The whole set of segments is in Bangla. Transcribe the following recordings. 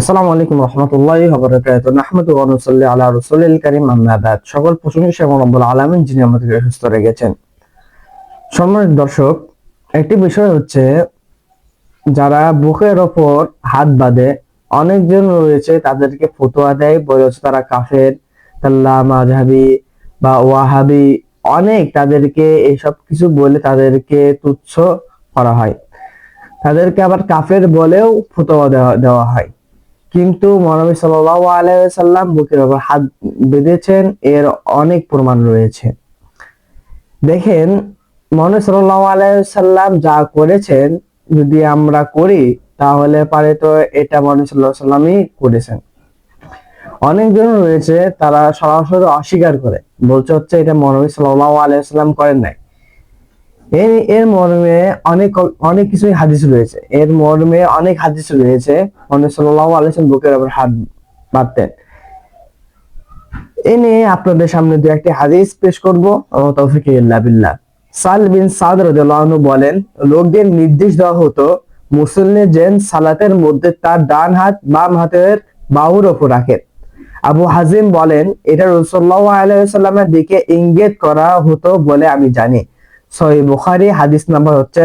আসসালামু আলাইকুম রহমতুল্লাহ বরকাত নাহমাদু ওয়া নুসাল্লি আলা রাসূলিল কারীম সকল প্রশংসা এবং রব্বুল আলামিন, যিনি আমাদেরকে সুস্থ রেখেছেন। সম্মানিত দর্শক, একটি বিষয় হচ্ছে, যারা বুকের ওপর হাত বাঁধে, অনেকজন রয়েছে তাদেরকে ফতোয়া দেয় বলে হচ্ছে তারা কাফের তাল্লা মাঝহাবি বা ওয়াহাবি, অনেক তাদেরকে এইসব কিছু বলে তাদেরকে তুচ্ছ করা হয়। তাদেরকে আবার কাফের বলেও ফতোয়া দেওয়া দেওয়া হয়। কিন্তু মহানবী সাল্লাল্লাহু আলাইসাল্লাম বুকের ওপর হাত বেঁধেছেন, এর অনেক প্রমাণ রয়েছে। দেখেন, মহানবী সাল্লাল্লাহু আলাইহি সাল্লাম যা করেছেন, যদি আমরা করি, তাহলে পারে তো এটা মহানবী আলাইহি সাল্লামই করেছেন। অনেকজন রয়েছে, তারা সরাসরি অস্বীকার করে, বলছে হচ্ছে এটা মহানবী সাল্লাল্লাহু আলাইহি সাল্লাম করেন নাই। এর এর মর্মে অনেক অনেক কিছুই হাদিস রয়েছে। এর মর্মে অনেক হাদিস রয়েছে। মহানবী সাল্লাল্লাহু আলাইহি বুকের উপর হাত বাঁধতেন। এ নিয়ে আপনাদের সামনে দু একটি হাদিস পেশ করব। তৌফিক ইল্লা সাল বিন সাদ আনহু বলেন, লোকদের নির্দেশ দেওয়া হতো, মুসল্লি যেন সালাতের মধ্যে তার ডান হাত, বাম হাতের বাহুর ওপর রাখেন আবু হাজিম বলেন, এটা রসুল্লাহ আলাইসাল্লামের দিকে ইঙ্গিত করা হতো বলে আমি জানি। সহি বুখারি, হাদিস নাম্বার হচ্ছে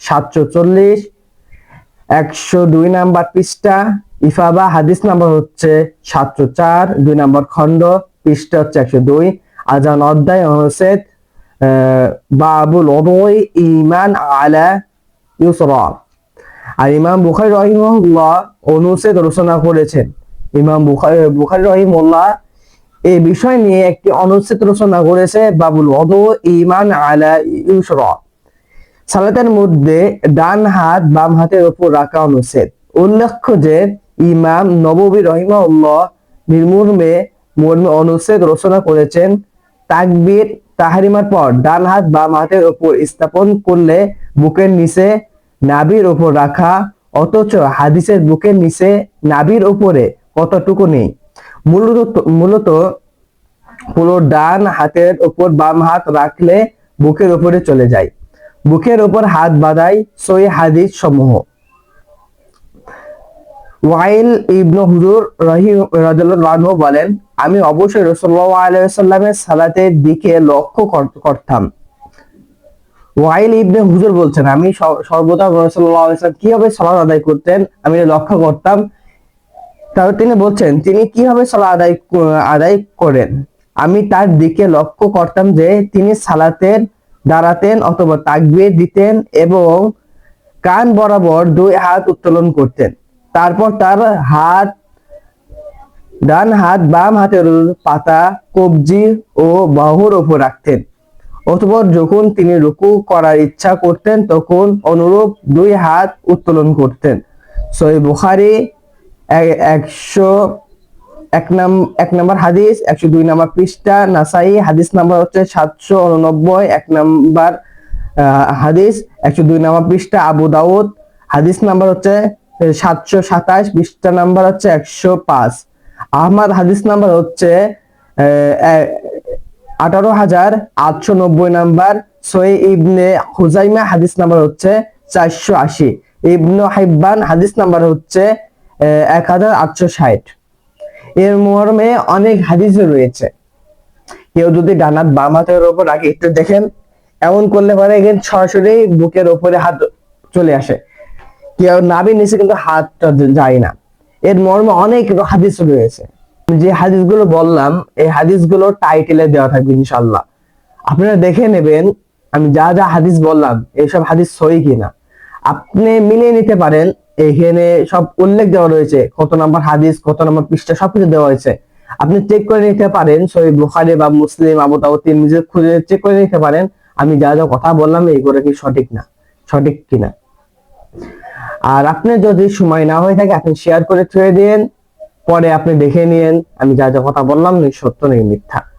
সাতশো চল্লিশ একশো দুই নাম্বার পৃষ্ঠা, ইফাবা, হাদিস নাম্বার হচ্ছে সাতশো চার দুই নাম্বার খণ্ড, পৃষ্ঠা হচ্ছে একশো দুই। আজান অধ্যায় অনুচ্ছেদ বাবুল ইমান আলা ইউসরা। আর ইমাম বুখারী রহিমুল্লাহ অনুচ্ছেদ রচনা করেছেন। ইমাম বুখারী বুখারী রহিমুল্লাহ এই বিষয় নিয়ে একটি অনুচ্ছেদ রচনা করেছে বাবুল ওদ ইমান আলা ইউসরা। সালাতের মধ্যে ডান হাত বাম হাতের উপর রাখা অনুচ্ছেদ। উল্লেখ্য যে ইমাম নববী রহিমাউল্লাহ নির্মূর্মে মর্মে অনুচ্ছেদ রচনা করেছেন, তাকবীর তাহারিমার পর ডান হাত বাম হাতের উপর স্থাপন করলে বুকের নিচে নাভির উপর রাখা, অথচ হাদিসের বুকের নিচে নাভির উপরে কতটুকু নেই? মূলত মূলত পুরো ডান হাতের উপর বাম হাত রাখলে বুকের উপরে চলে যায়। বুকের উপর হাত বাঁধাই সই হাদিস সমূহ। ওয়াইল ইবনু হুজুর রহি, রাদিয়াল্লাহু আনহু বলেন, আমি অবশ্যই রাসূলুল্লাহ আলাইহি সাল্লামের সালাতের দিকে লক্ষ্য কর- করতাম। ওয়াইল ইবনে হুজুর বলছেন, আমি সর্বদা আলাইহি কীভাবে সালাত আদায় করতেন, আমি লক্ষ্য করতাম তারপর তিনি বলছেন, তিনি কীভাবে সালাত আদায় আদায় করেন? আমি তার দিকে লক্ষ্য করতাম যে তিনি সালাতের দাঁড়াতেন অথবা তাকবীর দিতেন এবং কান বরাবর দুই হাত উত্তোলন করতেন। তারপর তার হাত, ডান হাত, বাম হাতের পাতা, কবজি ও বাহুর উপর রাখতেন। অতঃপর যখন তিনি রুকু করার ইচ্ছা করতেন, তখন অনুরূপ দুই হাত উত্তোলন করতেন। সই বুখারি একশো এক নাম, এক নম্বর হাদিস, একশো দুই নম্বর পৃষ্ঠা, নাসাই, হাদিস নাম্বার হচ্ছে সাতশো উননব্বই, এক নাম্বার হাদিস, একশো দুই নম্বর পৃষ্ঠা, আবু দাউদ, হাদিস নাম্বার হচ্ছে সাতশো সাতাশ, পৃষ্ঠা নাম্বার হচ্ছে একশো পাঁচ। আহমদ হাদিস নাম্বার হচ্ছে আঠারো হাজার আটশো নব্বই নাম্বার সই ইবনে হুজাইমা হাদিস নাম্বার হচ্ছে চারশো আশি। ইবনু হাইব্বান হাদিস নাম্বার হচ্ছে এক হাজার আটশো ষাট। এর মর্মে অনেক হাদিস রয়েছে। কেউ যদি ডানাত বাম হাতের উপর রাখে, একটু দেখেন, এমন করলে পরে এখানে সরাসরি বুকের উপরে হাত চলে আসে। কেউ নাভি নিচে কিন্তু হাতটা যায় না। এর মর্মে অনেক হাদিস রয়েছে। যে হাদিসগুলো বললাম, এই হাদিসগুলো টাইটেলে দেওয়া থাকবে ইনশাল্লাহ আপনারা দেখে নেবেন, আমি যা যা হাদিস বললাম এইসব হাদিস সই কিনা। আপনি মিলিয়ে নিতে পারেন। এখানে সব উল্লেখ দেওয়া রয়েছে। কত নাম্বার হাদিস, কত নাম্বার পৃষ্ঠা, সবকিছু দেওয়া হয়েছে। আপনি চেক করে নিতে পারেন। সহি বুখারি বা মুসলিম, আবু দাউদ, তিরমিজি খুঁজে চেক করে নিতে পারেন। আমি যা যা কথা বললাম, এইগুলো কি সঠিক না? সঠিক কিনা? আর আপনি যদি সময় না হয়ে থাকে, আপনি শেয়ার করে ছুঁয়ে দিন। পরে আপনি দেখে নিন আমি যা যা কথা বললাম সত্য নেই মিথ্যা।